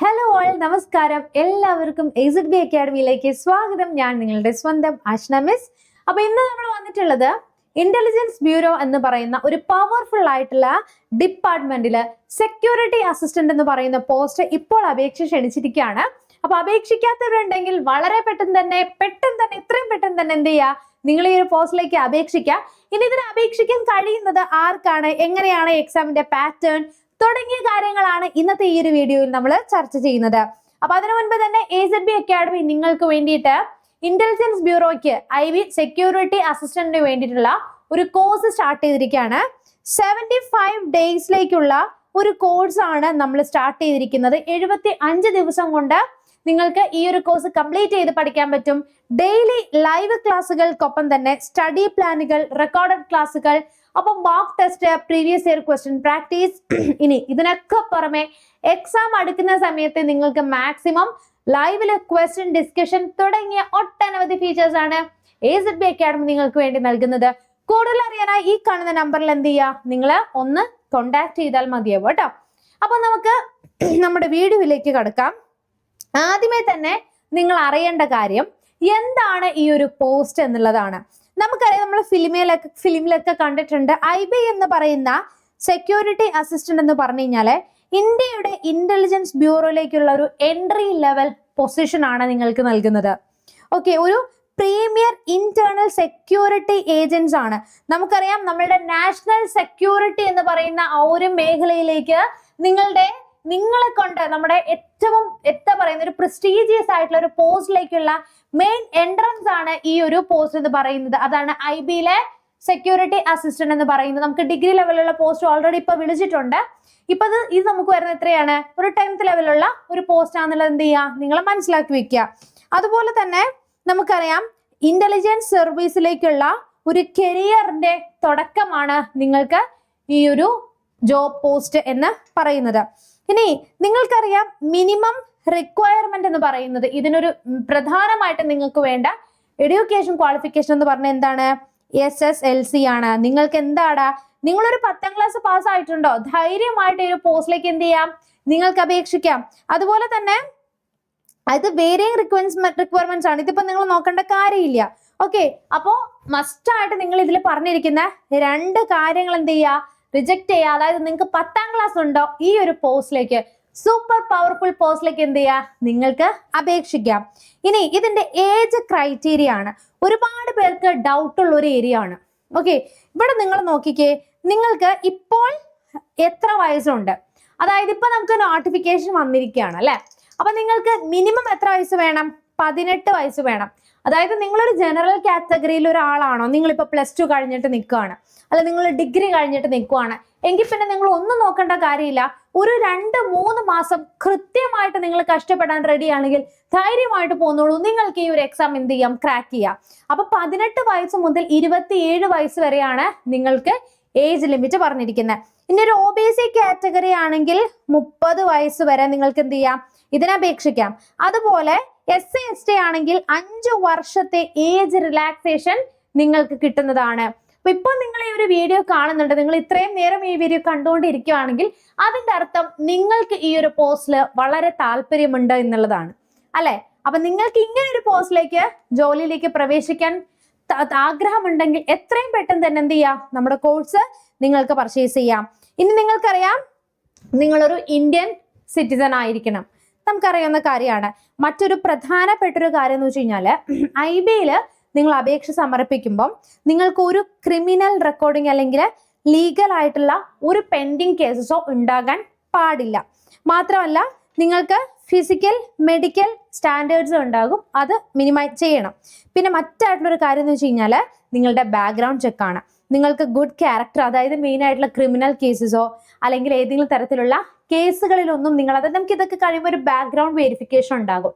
Hello all നമസ്കാരം. എല്ലാവർക്കും എസിഡ് B അക്കാഡമിയിലേക്ക് സ്വാഗതം. ഞാൻ നിങ്ങളുടെ സ്വന്തം ആഷ്ന മിസ് അപ്പൊ ഇന്ന് നമ്മൾ വന്നിട്ടുള്ളത് ഇന്റലിജൻസ് ബ്യൂറോ എന്ന് പറയുന്ന ഒരു പവർഫുൾ ആയിട്ടുള്ള ഡിപ്പാർട്ട്മെന്റിൽ സെക്യൂരിറ്റി അസിസ്റ്റന്റ് എന്ന് പറയുന്ന പോസ്റ്റ് ഇപ്പോൾ അപേക്ഷ ക്ഷണിച്ചിരിക്കുകയാണ്. അപ്പൊ അപേക്ഷിക്കാത്തവരുണ്ടെങ്കിൽ വളരെ പെട്ടെന്ന് തന്നെ പെട്ടെന്ന് തന്നെ ഇത്രയും പെട്ടെന്ന് തന്നെ എന്ത് ചെയ്യുക നിങ്ങൾ ഈ ഒരു പോസ്റ്റിലേക്ക് അപേക്ഷിക്കുക ഇനി ഇതിന് അപേക്ഷിക്കാൻ കഴിയുന്നത് ആർക്കാണ്? എങ്ങനെയാണ് എക്സാമിന്റെ പാറ്റേൺ തുടങ്ങിയ കാര്യങ്ങളാണ് ഇന്നത്തെ ഈ ഒരു വീഡിയോയിൽ നമ്മൾ ചർച്ച ചെയ്യുന്നത്. അപ്പൊ അതിനു മുൻപ് തന്നെ എ സെഡ് ബി അക്കാഡമി നിങ്ങൾക്ക് വേണ്ടിയിട്ട് ഇന്റലിജൻസ് ബ്യൂറോയ്ക്ക് ഐ വി സെക്യൂരിറ്റി അസിസ്റ്റന്റിന് വേണ്ടിയിട്ടുള്ള ഒരു കോഴ്സ് സ്റ്റാർട്ട് ചെയ്തിരിക്കുകയാണ്. സെവന്റി ഫൈവ് ഡേയ്സിലേക്കുള്ള ഒരു കോഴ്സ് ആണ് നമ്മൾ സ്റ്റാർട്ട് ചെയ്തിരിക്കുന്നത്. എഴുപത്തി അഞ്ച് ദിവസം കൊണ്ട് നിങ്ങൾക്ക് ഈ ഒരു കോഴ്സ് കംപ്ലീറ്റ് ചെയ്ത് പഠിക്കാൻ പറ്റും. ഡെയിലി ലൈവ് ക്ലാസ്സുകൾക്കൊപ്പം തന്നെ സ്റ്റഡി പ്ലാനുകൾ റെക്കോർഡഡ് ക്ലാസ്സുകൾ അപ്പം mock test previous year question practice ഇനി ഇതിനൊക്കെ പുറമെ എക്സാം അടുക്കുന്ന സമയത്ത് നിങ്ങൾക്ക് മാക്സിമം ലൈവിൽ ക്വസ്റ്റ്യൻ ഡിസ്കഷൻ തുടങ്ങിയ ഒട്ടനവധി ഫീച്ചേഴ്സ് ആണ് എ സെഡ് ബി അക്കാഡമി നിങ്ങൾക്ക് വേണ്ടി നൽകുന്നത്. കൂടുതൽ അറിയാനായി ഈ കാണുന്ന നമ്പറിൽ എന്ത് ചെയ്യുക നിങ്ങൾ ഒന്ന് കോണ്ടാക്ട് ചെയ്താൽ മതിയാവും കേട്ടോ. അപ്പൊ നമുക്ക് നമ്മുടെ വീഡിയോയിലേക്ക് കടക്കാം. ആദ്യമേ തന്നെ നിങ്ങൾ അറിയേണ്ട കാര്യം എന്താണ് ഈ ഒരു പോസ്റ്റ് എന്നുള്ളതാണ്. നമുക്കറിയാം നമ്മൾ ഫിലിമിലൊക്കെ ഫിലിമിലൊക്കെ കണ്ടിട്ടുണ്ട്. ഐ ബി എന്ന് പറയുന്ന സെക്യൂരിറ്റി അസിസ്റ്റന്റ് എന്ന് പറഞ്ഞു കഴിഞ്ഞാൽ ഇന്ത്യയുടെ ഇന്റലിജൻസ് ബ്യൂറോയിലേക്കുള്ള ഒരു എൻട്രി ലെവൽ പൊസിഷൻ ആണ് നിങ്ങൾക്ക് നൽകുന്നത്. ഓക്കെ ഒരു പ്രീമിയർ ഇന്റേണൽ സെക്യൂരിറ്റി ഏജൻസ് ആണ്. നമുക്കറിയാം നമ്മളുടെ നാഷണൽ സെക്യൂരിറ്റി എന്ന് പറയുന്ന ആ ഒരു മേഖലയിലേക്ക് നിങ്ങളുടെ നിങ്ങളെ കൊണ്ട് നമ്മുടെ ഏറ്റവും എത്ര പറയുന്ന ഒരു പ്രസ്റ്റീജിയസ് ആയിട്ടുള്ള ഒരു പോസ്റ്റിലേക്കുള്ള മെയിൻ എൻട്രൻസ് ആണ് ഈ ഒരു പോസ്റ്റ് എന്ന് പറയുന്നത്. അതാണ് ഐ ബിയിലെ സെക്യൂരിറ്റി അസിസ്റ്റന്റ് എന്ന് പറയുന്നത്. നമുക്ക് ഡിഗ്രി ലെവലുള്ള പോസ്റ്റ് ഓൾറെഡി ഇപ്പൊ വിളിച്ചിട്ടുണ്ട്. ഇപ്പൊ ഇത് ഇത് നമുക്ക് വരുന്ന എത്രയാണ്? ഒരു ടെൻത്ത് ലെവലുള്ള ഒരു പോസ്റ്റ് ആണെന്നുള്ളത് എന്ത് ചെയ്യുക നിങ്ങൾ മനസ്സിലാക്കി വെക്കുക. അതുപോലെ തന്നെ നമുക്കറിയാം ഇന്റലിജൻസ് സർവീസിലേക്കുള്ള ഒരു കരിയറിന്റെ തുടക്കമാണ് നിങ്ങൾക്ക് ഈ ഒരു ജോബ് പോസ്റ്റ് എന്ന് പറയുന്നത്. ഇനി നിങ്ങൾക്കറിയാം മിനിമം റിക്വയർമെന്റ് എന്ന് പറയുന്നത്. ഇതിനൊരു പ്രധാനമായിട്ട് നിങ്ങൾക്ക് വേണ്ട എഡ്യൂക്കേഷൻ ക്വാളിഫിക്കേഷൻ എന്ന് പറഞ്ഞ എന്താണ്? എസ് എസ് എൽ സി ആണ്. നിങ്ങൾക്ക് എന്താടാ? നിങ്ങളൊരു പത്താം ക്ലാസ് പാസ് ആയിട്ടുണ്ടോ? ധൈര്യമായിട്ട് ഈ ഒരു പോസ്റ്റിലേക്ക് എന്ത് ചെയ്യാം? നിങ്ങൾക്ക് അപേക്ഷിക്കാം. അതുപോലെ തന്നെ അത് വേരിയങ് റിക്വയർമെന്റ് റിക്വയർമെന്റ്സ് ആണ്. ഇതിപ്പോ നിങ്ങൾ നോക്കേണ്ട കാര്യമില്ല. ഓക്കെ അപ്പോ മസ്റ്റ് ആയിട്ട് നിങ്ങൾ ഇതിൽ പറഞ്ഞിരിക്കുന്ന രണ്ട് കാര്യങ്ങൾ എന്ത് ചെയ്യുക? റിജക്ട് ചെയ്യുക. അതായത് നിങ്ങൾക്ക് പത്താം ക്ലാസ് ഉണ്ടോ? ഈ ഒരു പോസ്റ്റിലേക്ക് സൂപ്പർ പവർഫുൾ പോസ്റ്റിലേക്ക് എന്ത് ചെയ്യുക നിങ്ങൾക്ക് അപേക്ഷിക്കാം. ഇനി ഇതിന്റെ ഏജ് ക്രൈറ്റീരിയ ആണ്. ഒരുപാട് പേർക്ക് ഡൗട്ട് ഉള്ള ഒരു ഏരിയ ആണ്. ഓക്കെ ഇവിടെ നിങ്ങൾ നോക്കിക്കേ. നിങ്ങൾക്ക് ഇപ്പോൾ എത്ര വയസ്സുണ്ട്? അതായത് ഇപ്പൊ നമുക്ക് നോട്ടിഫിക്കേഷൻ വന്നിരിക്കുകയാണ് അല്ലെ? അപ്പൊ നിങ്ങൾക്ക് മിനിമം എത്ര വയസ്സ് വേണം? പതിനെട്ട് വയസ്സ് വേണം. അതായത് നിങ്ങളൊരു ജനറൽ കാറ്റഗറിയിൽ ഒരാളാണോ? നിങ്ങളിപ്പോൾ പ്ലസ് ടു കഴിഞ്ഞിട്ട് നിൽക്കുകയാണ്. അല്ല നിങ്ങൾ ഡിഗ്രി കഴിഞ്ഞിട്ട് നിൽക്കുവാണ് എങ്കിൽ പിന്നെ നിങ്ങൾ ഒന്നും നോക്കേണ്ട കാര്യമില്ല. ഒരു രണ്ട് മൂന്ന് മാസം കൃത്യമായിട്ട് നിങ്ങൾ കഷ്ടപ്പെടാൻ റെഡിയാണെങ്കിൽ ധൈര്യമായിട്ട് പോന്നോളൂ. നിങ്ങൾക്ക് ഈ ഒരു എക്സാം എന്ത് ചെയ്യാം? ക്രാക്ക് ചെയ്യാം. അപ്പൊ പതിനെട്ട് വയസ്സ് മുതൽ ഇരുപത്തിയേഴ് വയസ്സ് വരെയാണ് നിങ്ങൾക്ക് ഏജ് ലിമിറ്റ് പറഞ്ഞിരിക്കുന്നത്. ഇനി ഒരു ഒ ബി സി കാറ്റഗറി ആണെങ്കിൽ മുപ്പത് വയസ്സ് വരെ നിങ്ങൾക്ക് എന്ത് ചെയ്യാം? ഇതിനപേക്ഷിക്കാം അതുപോലെ എസ് സി എസ് ടി ആണെങ്കിൽ അഞ്ചു വർഷത്തെ ഏജ് റിലാക്സേഷൻ നിങ്ങൾക്ക് കിട്ടുന്നതാണ്. അപ്പൊ ഇപ്പൊ നിങ്ങൾ ഈ ഒരു വീഡിയോ കാണുന്നുണ്ട്. നിങ്ങൾ ഇത്രയും നേരം ഈ വീഡിയോ കണ്ടുകൊണ്ടിരിക്കുകയാണെങ്കിൽ അതിന്റെ അർത്ഥം നിങ്ങൾക്ക് ഈ ഒരു പോസ്റ്റിൽ വളരെ താല്പര്യമുണ്ട് എന്നുള്ളതാണ്. അല്ലെ? അപ്പൊ നിങ്ങൾക്ക് ഇങ്ങനെ ഒരു പോസ്റ്റിലേക്ക് ജോലിയിലേക്ക് പ്രവേശിക്കാൻ ആഗ്രഹമുണ്ടെങ്കിൽ എത്രയും പെട്ടെന്ന് തന്നെ എന്ത് ചെയ്യാം? നമ്മുടെ കോഴ്സ് നിങ്ങൾക്ക് പർച്ചേസ് ചെയ്യാം. ഇനി നിങ്ങൾക്കറിയാം നിങ്ങളൊരു ഇന്ത്യൻ സിറ്റിസൺ ആയിരിക്കണം. നമുക്കറിയാവുന്ന കാര്യമാണ്. മറ്റൊരു പ്രധാനപ്പെട്ട ഒരു കാര്യം എന്ന് വെച്ച് കഴിഞ്ഞാൽ ഐ ബിയിൽ നിങ്ങൾ അപേക്ഷ സമർപ്പിക്കുമ്പം നിങ്ങൾക്ക് ഒരു ക്രിമിനൽ റെക്കോർഡിംഗ് അല്ലെങ്കിൽ ലീഗൽ ആയിട്ടുള്ള ഒരു പെൻഡിങ് കേസസോ ഉണ്ടാകാൻ പാടില്ല. മാത്രമല്ല നിങ്ങൾക്ക് ഫിസിക്കൽ മെഡിക്കൽ സ്റ്റാൻഡേർഡ്സ് ഉണ്ടാകും. അത് മിനിമൈസ് ചെയ്യണം. പിന്നെ മറ്റായിട്ടുള്ള ഒരു കാര്യം എന്ന് വെച്ച് കഴിഞ്ഞാൽ നിങ്ങളുടെ ബാക്ക്ഗ്രൗണ്ട് ചെക്കാണ് നിങ്ങൾക്ക് ഗുഡ് ക്യാരക്ടർ അതായത് മെയിൻ ആയിട്ടുള്ള ക്രിമിനൽ കേസസോ അല്ലെങ്കിൽ ഏതെങ്കിലും തരത്തിലുള്ള കേസുകളിലൊന്നും നിങ്ങൾ അതായത് നമുക്ക് ഇതൊക്കെ കഴിയുമ്പോൾ ഒരു ബാക്ക്ഗ്രൗണ്ട് വെരിഫിക്കേഷൻ ഉണ്ടാകും.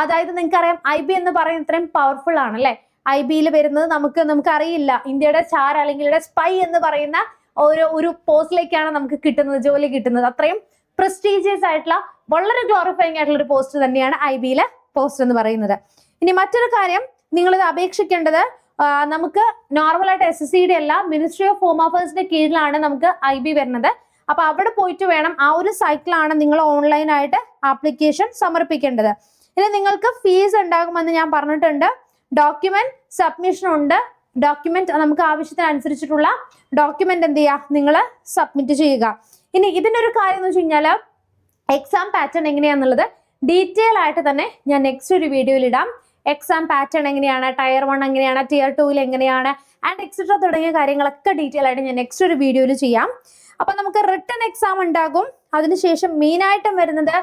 അതായത് നിങ്ങൾക്കറിയാം ഐ ബി എന്ന് പറയുന്നത് ഇത്രയും പവർഫുൾ ആണ് അല്ലെ? ഐ ബിയിൽ വരുന്നത് നമുക്ക് നമുക്ക് അറിയില്ല ഇന്ത്യയുടെ ചാർ അല്ലെങ്കിൽ സ്പൈ എന്ന് പറയുന്ന ഒരു ഒരു പോസ്റ്റിലേക്കാണ് നമുക്ക് കിട്ടുന്നത് ജോലി കിട്ടുന്നത്. അത്രയും പ്രസ്റ്റീജിയസ് ആയിട്ടുള്ള വളരെ ഗ്ലോറിഫൈങ് ആയിട്ടുള്ള ഒരു പോസ്റ്റ് തന്നെയാണ് ഐ ബിയിലെ പോസ്റ്റ് എന്ന് പറയുന്നത്. ഇനി മറ്റൊരു കാര്യം നിങ്ങൾ ഇത് അപേക്ഷിക്കേണ്ടത് നമുക്ക് നോർമലായിട്ട് എസ് എസ് സിയുടെ അല്ല മിനിസ്ട്രി ഓഫ് ഹോം അഫയേഴ്സിന്റെ കീഴിലാണ് നമുക്ക് ഐ ബി വരുന്നത്. അപ്പൊ അവിടെ പോയിട്ട് വേണം ആ ഒരു സൈക്കിളാണ് നിങ്ങൾ ഓൺലൈനായിട്ട് ആപ്ലിക്കേഷൻ സമർപ്പിക്കേണ്ടത്. ഇനി നിങ്ങൾക്ക് ഫീസ് ഉണ്ടാകുമെന്ന് ഞാൻ പറഞ്ഞിട്ടുണ്ട്. ഡോക്യുമെന്റ് സബ്മിഷൻ ഉണ്ട്. ഡോക്യുമെന്റ് നമുക്ക് ആവശ്യത്തിനനുസരിച്ചിട്ടുള്ള ഡോക്യുമെന്റ് എന്ത് ചെയ്യുക? നിങ്ങൾ സബ്മിറ്റ് ചെയ്യുക. ഇനി ഇതിന്റെ ഒരു കാര്യം എന്ന് വെച്ച് കഴിഞ്ഞാൽ എക്സാം പാറ്റേൺ എങ്ങനെയാണെന്നുള്ളത് ഡീറ്റെയിൽ ആയിട്ട് തന്നെ ഞാൻ നെക്സ്റ്റ് ഒരു വീഡിയോയിൽ ഇടാം. എക്സാം പാറ്റേൺ എങ്ങനെയാണ്? ടയർ വൺ എങ്ങനെയാണ്? ടിയർ ടൂവിൽ എങ്ങനെയാണ്? ആൻഡ് എക്സെട്ര തുടങ്ങിയ കാര്യങ്ങളൊക്കെ ഡീറ്റെയിൽ ആയിട്ട് ഞാൻ നെക്സ്റ്റ് ഒരു വീഡിയോയിൽ ചെയ്യാം. അപ്പൊ നമുക്ക് റിട്ടേൺ എക്സാം ഉണ്ടാകും. അതിനുശേഷം മെയിൻ ആയിട്ടും വരുന്നത്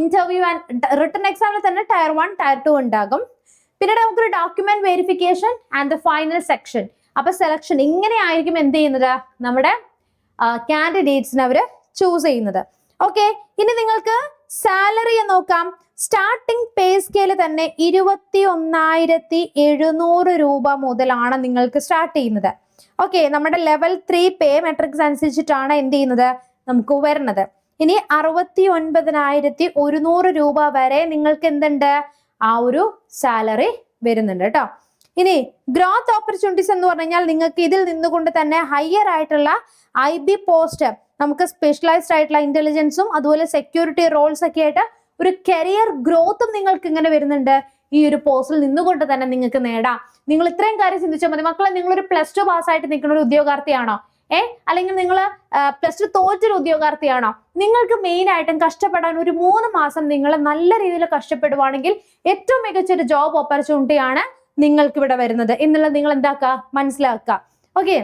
ഇന്റർവ്യൂ ആൻഡ് റിട്ടേൺ എക്സാമിൽ തന്നെ ടയർ വൺ ടയർ ടു ഉണ്ടാകും. പിന്നീട് നമുക്കൊരു document verification and the final section അപ്പൊ സെലക്ഷൻ ഇങ്ങനെ ആയിരിക്കും എന്ത് ചെയ്യുന്നത്? നമ്മുടെ കാൻഡിഡേറ്റ്സിന് അവർ ചൂസ് ചെയ്യുന്നത്. ഓക്കെ ഇനി നിങ്ങൾക്ക് സാലറി നോക്കാം. സ്റ്റാർട്ടിംഗ് പേ സ്കെയിൽ തന്നെ ഇരുപത്തി ഒന്നായിരത്തി എഴുന്നൂറ് രൂപ മുതലാണ് നിങ്ങൾക്ക് സ്റ്റാർട്ട് ചെയ്യുന്നത്. ഓക്കെ നമ്മുടെ ലെവൽ ത്രീ പേ മെട്രിക്സ് അനുസരിച്ചിട്ടാണ് എന്ത് ചെയ്യുന്നത്? നമുക്ക് വരുന്നത്. ഇനി അറുപത്തി ഒൻപതിനായിരത്തി ഒരുന്നൂറ് രൂപ വരെ നിങ്ങൾക്ക് എന്തുണ്ട്? ആ ഒരു സാലറി വരുന്നുണ്ട് കേട്ടോ ഇനി ഗ്രോത്ത് ഓപ്പർച്യൂണിറ്റീസ് എന്ന് പറഞ്ഞു കഴിഞ്ഞാൽ നിങ്ങൾക്ക് ഇതിൽ നിന്നുകൊണ്ട് തന്നെ ഹയർ ആയിട്ടുള്ള ഐ ബി പോസ്റ്റ് നമുക്ക് സ്പെഷ്യലൈസ്ഡ് ആയിട്ടുള്ള ഇന്റലിജൻസും അതുപോലെ സെക്യൂരിറ്റി റോൾസ് ഒക്കെ ആയിട്ട് ഒരു കരിയർ ഗ്രോത്തും നിങ്ങൾക്ക് ഇങ്ങനെ വരുന്നുണ്ട്. ഈ ഒരു പോസ്റ്റിൽ നിന്നുകൊണ്ട് തന്നെ നിങ്ങൾക്ക് നേടാം. നിങ്ങൾ ഇത്രയും കാര്യം ചിന്തിച്ചാൽ മതി. മക്കളെ നിങ്ങൾ ഒരു പ്ലസ് ടു പാസ്സായിട്ട് നിൽക്കുന്ന ഒരു ഉദ്യോഗാർത്ഥിയാണോ? ഏ? അല്ലെങ്കിൽ നിങ്ങൾ പ്ലസ് ടു തോറ്റൊരു ഉദ്യോഗാർത്ഥിയാണോ? നിങ്ങൾക്ക് മെയിൻ ആയിട്ടും കഷ്ടപ്പെടാൻ ഒരു മൂന്ന് മാസം നിങ്ങൾ നല്ല രീതിയിൽ കഷ്ടപ്പെടുവാണെങ്കിൽ ഏറ്റവും മികച്ച ഒരു ജോബ് ഓപ്പർച്യൂണിറ്റിയാണ് നിങ്ങൾക്ക് ഇവിടെ വരുന്നത്. എന്നുള്ളത് നിങ്ങൾ എന്താക്കുക മനസ്സിലാക്കുക ഓക്കെ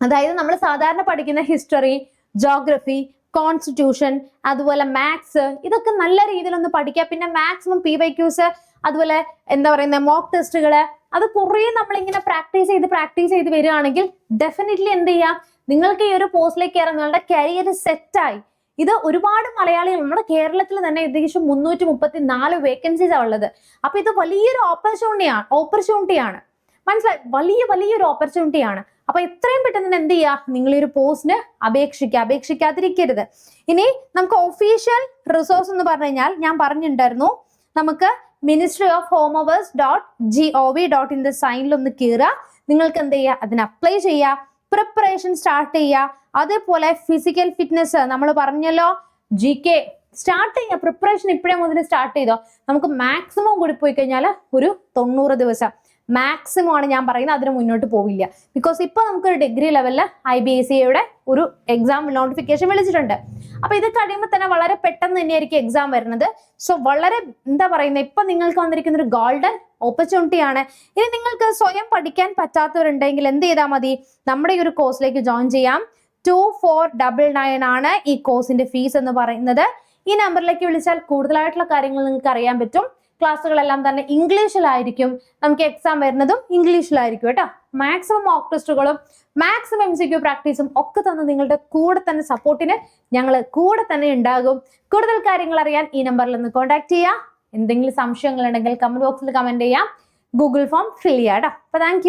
അതായത് നമ്മൾ സാധാരണ പഠിക്കുന്ന ഹിസ്റ്ററി ജോഗ്രഫി കോൺസ്റ്റിറ്റ്യൂഷൻ അതുപോലെ മാത്സ് ഇതൊക്കെ നല്ല രീതിയിൽ ഒന്ന് പഠിക്കുക. പിന്നെ മാക്സിമം പി വൈ ക്യൂസ് അതുപോലെ എന്താ പറയുന്ന മോക്ക് ടെസ്റ്റുകൾ അത് കുറേ നമ്മളിങ്ങനെ പ്രാക്ടീസ് ചെയ്ത് പ്രാക്ടീസ് ചെയ്ത് വരികയാണെങ്കിൽ ഡെഫിനറ്റ്ലി എന്ത് ചെയ്യാം? നിങ്ങൾക്ക് ഈ ഒരു പോസ്റ്റിലേക്ക് ഇറങ്ങി നിങ്ങളുടെ കരിയർ സെറ്റായി ഇത് ഒരുപാട് മലയാളികൾ നമ്മുടെ കേരളത്തിൽ തന്നെ ഏകദേശം മുന്നൂറ്റി മുപ്പത്തി നാല് വേക്കൻസീസ് ആണ് ഉള്ളത്. അപ്പൊ ഇത് വലിയൊരു ഓപ്പർച്യൂണിറ്റിയാണ് ഓപ്പർച്യൂണിറ്റിയാണ് മനസ്സിലായി? വലിയ വലിയൊരു ഓപ്പർച്യൂണിറ്റിയാണ് അപ്പൊ എത്രയും പെട്ടെന്ന് എന്ത് ചെയ്യുക നിങ്ങൾ ഈ ഒരു പോസ്റ്റിന് അപേക്ഷിക്കുക അപേക്ഷിക്കാതിരിക്കരുത്. ഇനി നമുക്ക് ഒഫീഷ്യൽ റിസോഴ്സ് എന്ന് പറഞ്ഞു കഴിഞ്ഞാൽ ഞാൻ പറഞ്ഞിട്ടുണ്ടായിരുന്നു നമുക്ക് ministry of home affairs dot G O V dot in the സൈനിൽ ഒന്ന് കീറുക നിങ്ങൾക്ക് എന്ത് ചെയ്യുക അതിന് അപ്ലൈ ചെയ്യുക പ്രിപ്പറേഷൻ സ്റ്റാർട്ട് ചെയ്യുക അതേപോലെ ഫിസിക്കൽ ഫിറ്റ്നസ് നമ്മൾ പറഞ്ഞല്ലോ ജി കെ സ്റ്റാർട്ട് ചെയ്യുക പ്രിപ്പറേഷൻ ഇപ്പോഴേ മുതൽ സ്റ്റാർട്ട് ചെയ്തോ. നമുക്ക് മാക്സിമം കൂടി പോയി കഴിഞ്ഞാൽ ഒരു തൊണ്ണൂറ് ദിവസം. മാക്സിമം ആണ് ഞാൻ പറയുന്നത്. അതിന് മുന്നോട്ട് പോവില്ല. ബിക്കോസ് ഇപ്പൊ നമുക്കൊരു ഡിഗ്രി ലെവലിൽ ഐ ബി എസ് സിയുടെ ഒരു എക്സാം നോട്ടിഫിക്കേഷൻ വിളിച്ചിട്ടുണ്ട്. അപ്പൊ ഇത് കഴിയുമ്പോൾ തന്നെ വളരെ പെട്ടെന്ന് തന്നെയായിരിക്കും എക്സാം വരുന്നത്. സോ വളരെ എന്താ പറയുന്നത് ഇപ്പൊ നിങ്ങൾക്ക് വന്നിരിക്കുന്ന ഒരു ഗോൾഡൻ ഓപ്പർച്യൂണിറ്റി ആണ്. ഇനി നിങ്ങൾക്ക് സ്വയം പഠിക്കാൻ പറ്റാത്തവരുണ്ടെങ്കിൽ എന്ത് ചെയ്താൽ മതി? നമ്മുടെ ഈ ഒരു കോഴ്സിലേക്ക് ജോയിൻ ചെയ്യാം. ടു ഫോർ ഡബിൾ നയൻ ആണ് ഈ കോഴ്സിന്റെ ഫീസ് എന്ന് പറയുന്നത്. ഈ നമ്പറിലേക്ക് വിളിച്ചാൽ കൂടുതലായിട്ടുള്ള കാര്യങ്ങൾ നിങ്ങൾക്ക് അറിയാൻ പറ്റും. ക്ലാസ്സുകളെല്ലാം തന്നെ ഇംഗ്ലീഷിലായിരിക്കും. നമുക്ക് എക്സാം വരുന്നതും ഇംഗ്ലീഷിലായിരിക്കും കേട്ടോ. മാക്സിമം മോക്ക് ടെസ്റ്റുകളും മാക്സിമം എം സി ക്യു പ്രാക്ടീസും ഒക്കെ തന്നെ നിങ്ങളുടെ കൂടെ തന്നെ സപ്പോർട്ടിന് ഞങ്ങൾ കൂടെ തന്നെ ഉണ്ടാകും. കൂടുതൽ കാര്യങ്ങൾ അറിയാൻ ഈ നമ്പറിൽ ഒന്ന് കോൺടാക്ട് ചെയ്യാം. എന്തെങ്കിലും സംശയങ്ങൾ ഉണ്ടെങ്കിൽ കമന്റ് ബോക്സിൽ കമന്റ് ചെയ്യാം. ഗൂഗിൾ ഫോം ഫിൽ ചെയ്യാം കേട്ടോ. അപ്പൊ താങ്ക്